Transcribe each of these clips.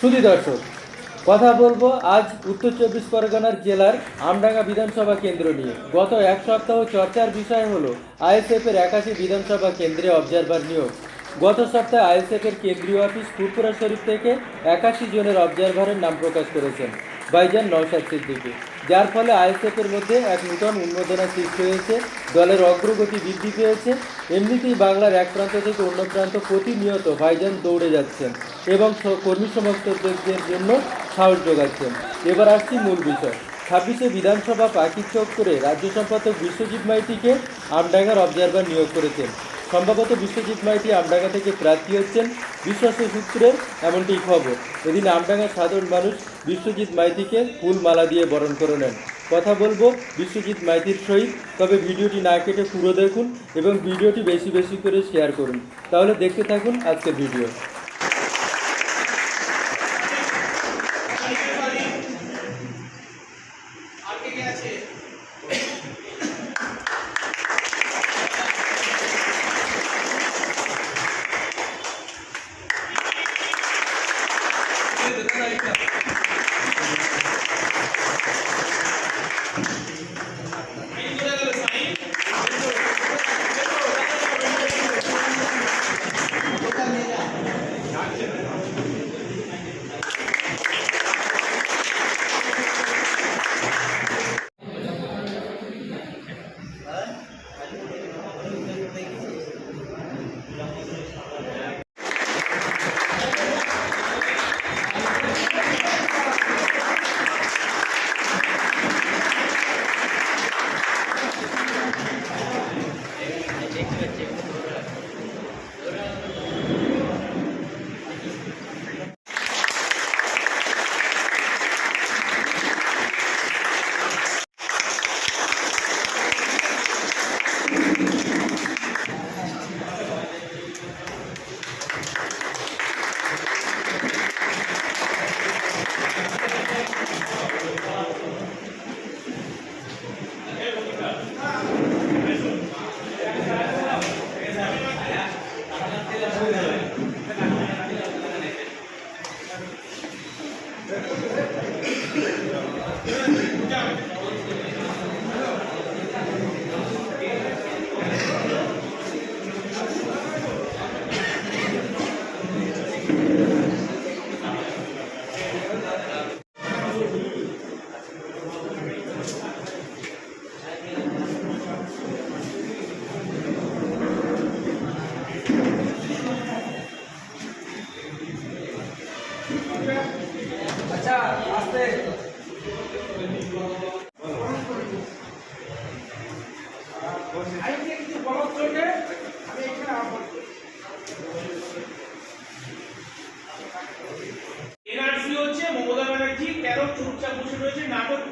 শুধু দর্শক, কথা বলব আজ উত্তর চব্বিশ পরগনার জেলার আমডাঙ্গা বিধানসভা কেন্দ্র নিয়ে। গত এক সপ্তাহ চর্চার বিষয় হল আইএসএফের একাশি বিধানসভা কেন্দ্রে অবজারভার নিয়োগ। গত সপ্তাহে আইএসএফের কেন্দ্রীয় অফিস ফুরপুরা শরীফ থেকে একাশি জনের অবজারভারের নাম প্রকাশ করেছেন। বাইজান নওশাদ সিদ্দিকী। যার ফলে আইএসএফ এর মধ্যে এক নূতন উন্মোদনা সৃষ্টি হয়েছে। দলের অগ্রগতি বৃদ্ধি পেয়েছে। এমনিতেই বাংলার এক প্রান্ত থেকে অন্য প্রান্ত প্রতিনিয়ত ভাইজান দৌড়ে যাচ্ছেন এবং কর্মী সমর্থকদের জন্য সাহস যোগাচ্ছেন। এবার আসছি মূল বিষয়। ছাব্বিশে বিধানসভা পাখির চক্করে রাজ্য সম্পাদক বিশ্বজিৎ মাইতিকে আমডাঙ্গার অবজারভার নিয়োগ করেছেন। সম্ভবত বিশ্বজিৎ মাইতি আমডাঙ্গা থেকে প্রার্থী হচ্ছেন বিশ্বাসের সূত্রের এমনটি খবর। এদিন আমডাঙ্গার সাধারণ মানুষ বিশ্বজিৎ মাইতিকে ফুল মালা দিয়ে বরণ করে নেন। কথা বলব বিশ্বজিৎ মাইতির সহিত, তবে ভিডিওটি না কেটে পুরো দেখুন এবং ভিডিওটি বেশি বেশি করে শেয়ার করুন। তাহলে দেখতে থাকুন আজকের ভিডিও।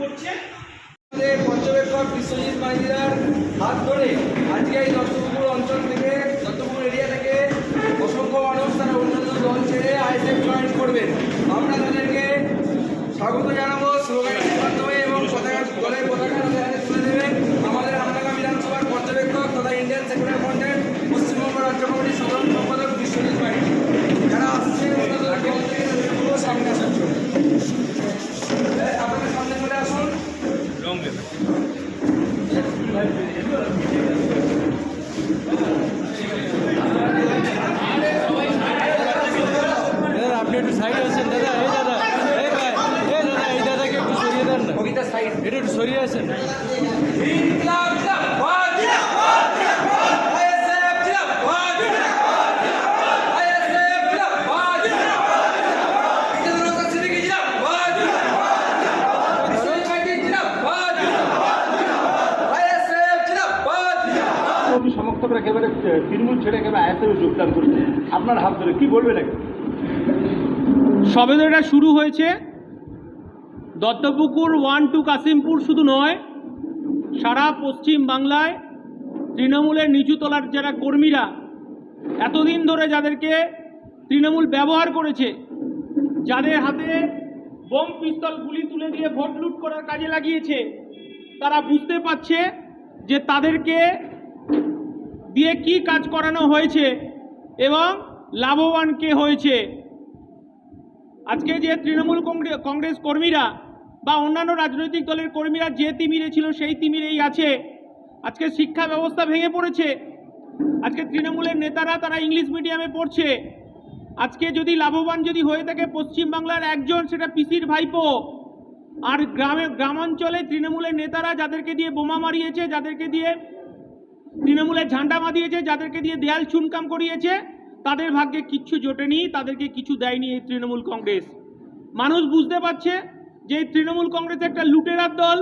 করছে। পর্যবেক্ষক বিশ্বজিৎ মাইদিরার হাত ধরে আজকে এই দত্তপুকুর অঞ্চল থেকে দত্তপুকুর এরিয়া থেকে অসংখ্য মানুষ তারা অন্যান্য দল ছেড়ে আইএসএফ জয়েন করবেন আমরা তাদেরকে স্বাগত জানাব স্লোগানের মাধ্যমে এবং পতাকা দলের পতাকা তুলে দেবেন আমাদের আমডাঙ্গা বিধানসভার পর্যবেক্ষক তথা ইন্ডিয়ান সেকুলার ফ্রন্টের পশ্চিমবঙ্গ রাজ্য কমিটির সাধারণ সম্পাদক বিশ্বজিৎ মাইতি যারা আসছে অন্যান্য দল থেকে তাদের পুরো সামনে আসার জন্য আপনাদের সামনে চলে আসুন দাদা আপনি একটু সাইডে আছেন দাদা এই দাদা এই ভাই এই দাদা এই দাদাকে একটু সরিয়ে দেন না কবিতা সাইড এটা একটু সরিয়ে আসেন ইনকলাব জিন্দাবাদ জিন্দাবাদ জিন্দাবাদ আইএসএফ জিন্দাবাদ জিন্দাবাদ আইএসএফ জিন্দাবাদ জিন্দাবাদ ইন্দ্রনাথ সিদ্দিকী জিন্দাবাদ জিন্দাবাদ বিশ্বজিৎ মাইতি জিন্দাবাদ জিন্দাবাদ আইএসএফ জিন্দাবাদ কর্মী সমর্থকরা একেবারে তৃণমূল ছেড়ে একেবারে আয়াসে যোগদান করেছে। আপনার হাত ধরে কি বলবেন সবে তো এটা শুরু হয়েছে। দত্তপুকুর ওয়ান টু কাশিমপুর শুধু নয়, সারা পশ্চিম বাংলায় তৃণমূলের নিচুতলার যারা কর্মীরা, এতদিন ধরে যাদেরকে তৃণমূল ব্যবহার করেছে, যাদের হাতে বোম পিস্তল গুলি তুলে দিয়ে ভোট লুট করার কাজে লাগিয়েছে, তারা বুঝতে পারছে যে তাদেরকে দিয়ে কি কাজ করানো হয়েছে এবং লাভবান কে হয়েছে। আজকে যে তৃণমূল কংগ্রে- কংগ্রেস কর্মীরা বা অন্যান্য রাজনৈতিক দলের কর্মীরা যে তিমিরে ছিল সেই তিমিরেই আছে। আজকে শিক্ষা ব্যবস্থা ভেঙে পড়েছে। আজকে তৃণমূলের নেতারা তারা ইংলিশ মিডিয়ামে পড়ছে। আজকে যদি লাভবান যদি হয়ে থাকে পশ্চিমবাংলার একজন, সেটা পিসির ভাইপো। আর গ্রামে, গ্রামাঞ্চলে তৃণমূলের নেতারা যাদেরকে দিয়ে বোমা মারিয়েছে, যাদেরকে দিয়ে তৃণমূলের ঝান্ডা মাদিয়েছে যাদেরকে দিয়ে দেয়াল চুনকাম করিয়েছে, তাদের ভাগ্যে কিচ্ছু জোটেনি, তাদেরকে কিছু দেয়নি এই তৃণমূল কংগ্রেস। মানুষ বুঝতে পারছে যে তৃণমূল কংগ্রেস একটা লুটেরার দল,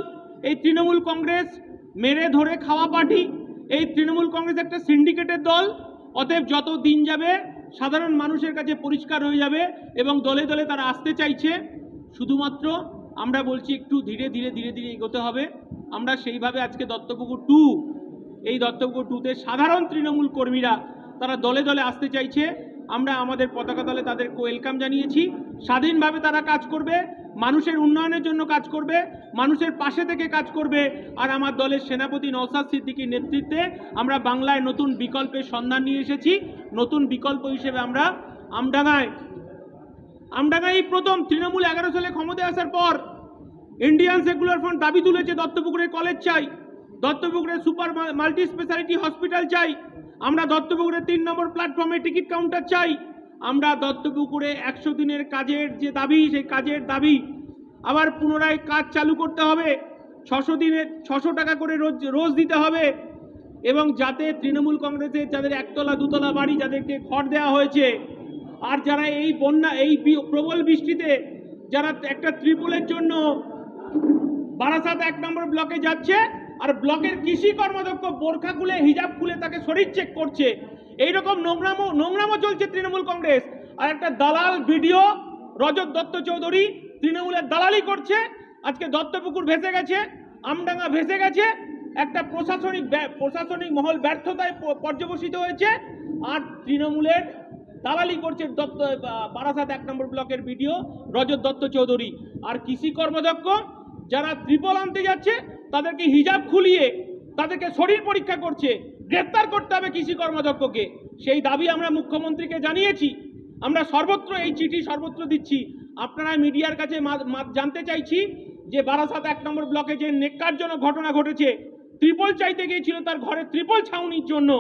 এই তৃণমূল কংগ্রেস মেরে ধরে খাওয়া পার্টি, এই তৃণমূল কংগ্রেস একটা সিন্ডিকেটের দল, অতএব যত দিন যাবে সাধারণ মানুষের কাছে পরিষ্কার হয়ে যাবে এবং দলে দলে তারা আসতে চাইছে। শুধুমাত্র আমরা বলছি একটু ধীরে ধীরে ধীরে ধীরে এগোতে হবে। আমরা সেইভাবে আজকে দত্তপুকুর টু, এই দত্তপুকুর টুতে সাধারণ তৃণমূল কর্মীরা তারা দলে দলে আসতে চাইছে। আমরা আমাদের পতাকা দলে তাদেরকে ওয়েলকাম জানিয়েছি। স্বাধীনভাবে তারা কাজ করবে। মানুষের উন্নয়নের জন্য কাজ করবে, মানুষের পাশে থেকে কাজ করবে। আর আমার দলের সেনাপতি নওসাদ সিদ্দিকীর নেতৃত্বে আমরা বাংলায় নতুন বিকল্পের সন্ধান নিয়ে এসেছি। নতুন বিকল্প হিসেবে আমরা আমডাঙ্গায় এই প্রথম তৃণমূল এগারো সালে ক্ষমতায় আসার পর ইন্ডিয়ান সেকুলার ফ্রন্ট দাবি তুলেছে দত্তপুকুরে কলেজ চাই দত্তপুকুরে সুপার মাল্টি স্পেশালিটি হসপিটাল চাই, আমরা দত্তপুকুরে তিন নম্বর প্ল্যাটফর্মে টিকিট কাউন্টার চাই। আমরা দত্তপুকুরে একশো দিনের কাজের যে দাবি, সেই কাজের দাবি আবার পুনরায় কাজ চালু করতে হবে। ছশো দিনের ছশো টাকা করে রোজ রোজ দিতে হবে এবং যাতে তৃণমূল কংগ্রেসের যাদের একতলা, দুতলা বাড়ি যাদেরকে ঘর দেওয়া হয়েছে আর যারা এই বন্যা, এই প্রবল বৃষ্টিতে যারা একটা ত্রিপুলের জন্য বারাসাত এক নম্বর ব্লকে যাচ্ছে আর ব্লকের কৃষি কর্মদক্ষ বোরখা খুলে, হিজাব খুলে তাকে শরীর চেক করছে। এইরকম নোংরামো নোংরামো চলছে তৃণমূল কংগ্রেস। আর একটা দালাল ভিডিও, রজত দত্ত চৌধুরী তৃণমূলের দালালি করছে। আজকে দত্তপুকুর ভেসে গেছে, আমডাঙ্গা ভেসে গেছে। একটা প্রশাসনিক প্রশাসনিক মহল ব্যর্থতায় পর্যবসিত হয়েছে। আর তৃণমূলের দালালি করছে দত্ত বারাসাত এক নম্বর ব্লকের ভিডিও, রজত দত্ত চৌধুরী। আর কৃষি কর্মদক্ষ যারা ত্রিপল আনতে যাচ্ছে তাদেরকে হিজাব খুলিয়ে, তাদেরকে শরীর পরীক্ষা করছে গ্রেপ্তার করতে হবে কৃষি কর্মদক্ষকে। সেই দাবি আমরা মুখ্যমন্ত্রীকে জানিয়েছি। আমরা সর্বত্র এই চিঠি সর্বত্র দিচ্ছি। আপনারা মিডিয়ার কাছে জানতে চাইছি যে বারাসাত এক নম্বর ব্লকে যে নেককারজনক ঘটনা ঘটেছে, ত্রিপল চাইতে গিয়েছিল, তার ঘরে ত্রিপল ছাউনির জন্য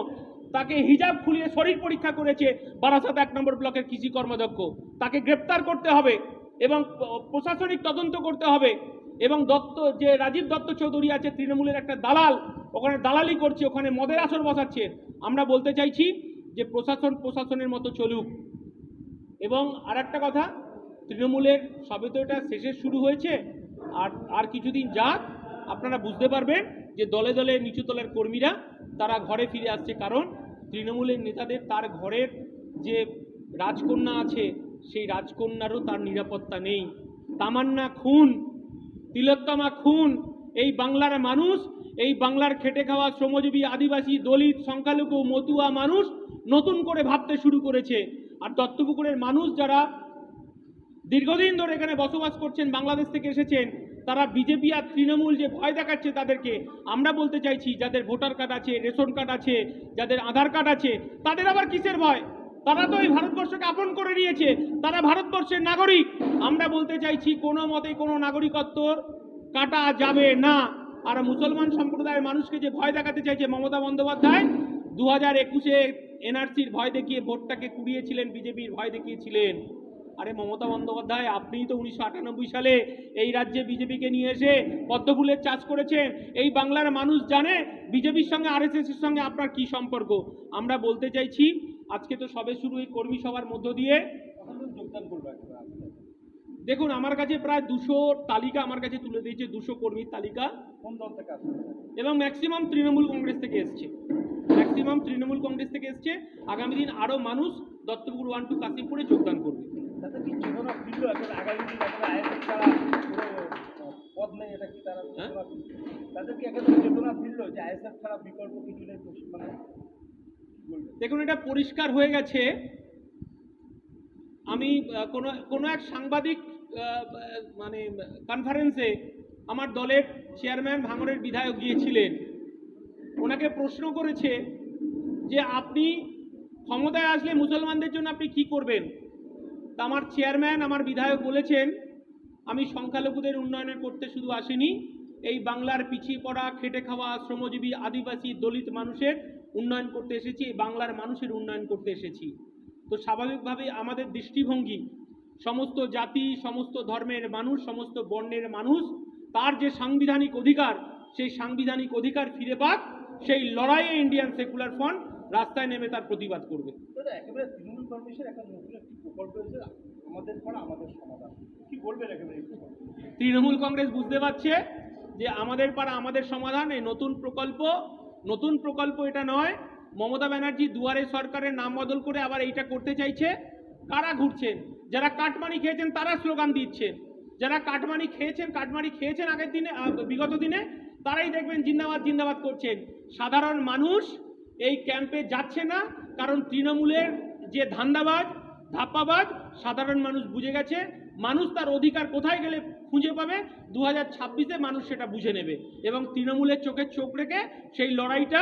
তাকে হিজাব খুলিয়ে শরীর পরীক্ষা করেছে বারাসাত এক নম্বর ব্লকের কৃষি কর্মদক্ষ। তাকে গ্রেপ্তার করতে হবে এবং প্রশাসনিক তদন্ত করতে হবে। এবং দত্ত যে রাজীব দত্ত চৌধুরী আছে, তৃণমূলের একটা দালাল, ওখানে দালালি করছে, ওখানে মদের আসর বসাচ্ছে। আমরা বলতে চাইছি যে প্রশাসন প্রশাসনের মতো চলুক। এবং আর একটা কথা, তৃণমূলের সবে তো এটা শেষের শুরু হয়েছে, আর আর কিছুদিন যাক, আপনারা বুঝতে পারবেন যে দলে দলে নিচু তলের কর্মীরা, তারা ঘরে ফিরে আসছে। কারণ তৃণমূলের নেতাদের তার ঘরের যে রাজকন্যা আছে, সেই রাজকন্যারও তার নিরাপত্তা নেই। তামান্না খুন তিলোত্তমা খুন, এই বাংলার মানুষ, এই বাংলার খেটে খাওয়া শ্রমজীবী আদিবাসী, দলিত, সংখ্যালঘু, মতুয়া মানুষ নতুন করে ভাবতে শুরু করেছে। আর দত্তপুকুরের মানুষ যারা দীর্ঘদিন ধরে এখানে বসবাস করছেন, বাংলাদেশ থেকে এসেছেন, তারা বিজেপি আর তৃণমূল যে ভয় দেখাচ্ছে তাদেরকে, আমরা বলতে চাইছি, যাদের ভোটার কার্ড আছে, রেশন কার্ড আছে, যাদের আধার কার্ড আছে, তাদের আবার কিসের ভয়? তারা তো এই ভারতবর্ষকে আপন করে নিয়েছে, তারা ভারতবর্ষের নাগরিক। আমরা বলতে চাইছি, কোনো মতে কোনো নাগরিকত্ব কাটা যাবে না। আর মুসলমান সম্প্রদায়ের মানুষকে যে ভয় দেখাতে চাইছে মমতা বন্দ্যোপাধ্যায় দু হাজার একুশে এনআরসির ভয় দেখিয়ে ভোটটাকে কুড়িয়েছিলেন বিজেপির, ভয় দেখিয়েছিলেন। আরে মমতা বন্দ্যোপাধ্যায়, আপনি তো উনিশশো আটানব্বই সালে এই রাজ্যে বিজেপিকে নিয়ে এসে পদ্মফুলের চাষ করেছেন। এই বাংলার মানুষ জানে বিজেপির সঙ্গে আরএসএস এর সঙ্গে আপনার কি সম্পর্ক। আমরা বলতে চাইছি আজকে তো সবে শুরু এই কর্মী সভার মধ্য দিয়ে দেখুন, আমার কাছে প্রায় দুশো তালিকা আমার কাছে তুলে দিয়েছে, দুশো কর্মীর তালিকা এবং ম্যাক্সিমাম তৃণমূল কংগ্রেস থেকে এসছে ম্যাক্সিমাম তৃণমূল কংগ্রেস থেকে এসছে আগামী দিন আরও মানুষ দত্তপুর ওয়ান টু কাশিমপুরে যোগদান করবে তাদের কি হ্যাঁ? চেতনা ফিরল? যে আইএসএফ ছাড়া বিকল্প কিছু নেই? দেখুন, এটা পরিষ্কার হয়ে গেছে। আমি কোনো কোনো এক সাংবাদিক মানে কনফারেন্সে আমার দলের চেয়ারম্যান ভাঙড়ের বিধায়ক গিয়েছিলেন। ওনাকে প্রশ্ন করেছে যে, আপনি ক্ষমতায় আসলে মুসলমানদের জন্য আপনি কি করবেন? তা আমার চেয়ারম্যান আমার বিধায়ক বলেছেন, আমি সংখ্যালঘুদের উন্নয়নের করতে শুধু আসিনি, এই বাংলার পিছিয়ে পড়া, খেটে খাওয়া, শ্রমজীবী, আদিবাসী, দলিত মানুষের উন্নয়ন করতে এসেছি এই বাংলার মানুষের উন্নয়ন করতে এসেছি। তো স্বাভাবিকভাবেই আমাদের দৃষ্টিভঙ্গি সমস্ত জাতি সমস্ত ধর্মের মানুষ সমস্ত বর্ণের মানুষ তার যে সাংবিধানিক অধিকার সেই সাংবিধানিক অধিকার ফিরে পাক সেই লড়াইয়ে ইন্ডিয়ান সেকুলার ফ্রন্ট রাস্তায় নেমে তার প্রতিবাদ করবে। একেবারে তৃণমূল কংগ্রেসের একটা নতুন একটি প্রকল্প আমাদের পাড়া আমাদের সমাধান। কি বলবেন একেবারে তৃণমূল কংগ্রেস বুঝতে পারছে যে আমাদের পাড়া আমাদের সমাধান এই নতুন প্রকল্প নতুন প্রকল্প এটা নয়। মমতা ব্যানার্জি দুয়ারে সরকারের নাম বদল করে আবার এইটা করতে চাইছে। কারা ঘুরছেন যারা কাটমানি খেয়েছেন, তারা স্লোগান দিচ্ছেন যারা কাটমানি খেয়েছেন কাটমানি খেয়েছেন আগের দিনে বিগত দিনে, তারাই দেখবেন জিন্দাবাদ জিন্দাবাদ করছেন। সাধারণ মানুষ এই ক্যাম্পে যাচ্ছে না, কারণ তৃণমূলের যে ধান্দাবাজ, ধাপ্পাবাজ, সাধারণ মানুষ বুঝে গেছে মানুষ তার অধিকার কোথায় গেলে খুঁজে পাবে? দু হাজার ছাব্বিশে মানুষ সেটা বুঝে নেবে এবং তৃণমূলের চোখের চোখ রেখে সেই লড়াইটা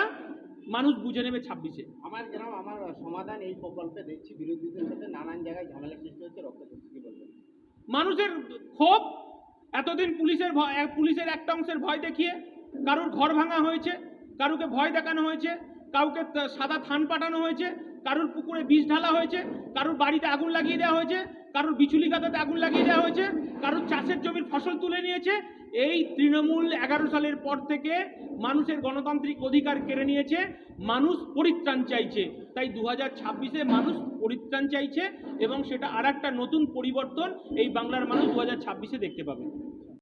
মানুষ বুঝে নেবে ছাব্বিশে। আমার গ্রাম আমার সমাধান এই প্রকল্পে দেখছি বিরোধীদের সাথে নানান জায়গায় ঝামেলা সৃষ্টি হচ্ছে রক্ত মানুষের ক্ষোভ এতদিন পুলিশের ভয় পুলিশের একটা অংশের ভয় দেখিয়ে কারুর ঘর ভাঙা হয়েছে কারুকে ভয় দেখানো হয়েছে কাউকে সাদা থান পাঠানো হয়েছে কারুর পুকুরে বিষ ঢালা হয়েছে, কারুর বাড়িতে আগুন লাগিয়ে দেওয়া হয়েছে, কারুর বিচুলি গাদাতে আগুন লাগিয়ে দেওয়া হয়েছে, কারুর চাষের জমির ফসল তুলে নিয়েছে। এই তৃণমূল এগারো সালের পর থেকে মানুষের গণতান্ত্রিক অধিকার কেড়ে নিয়েছে, মানুষ পরিত্রাণ চাইছে। তাই দু হাজার ছাব্বিশে মানুষ পরিত্রাণ চাইছে এবং সেটা আর একটা নতুন পরিবর্তন এই বাংলার মানুষ দু হাজার ছাব্বিশে দেখতে পাবে।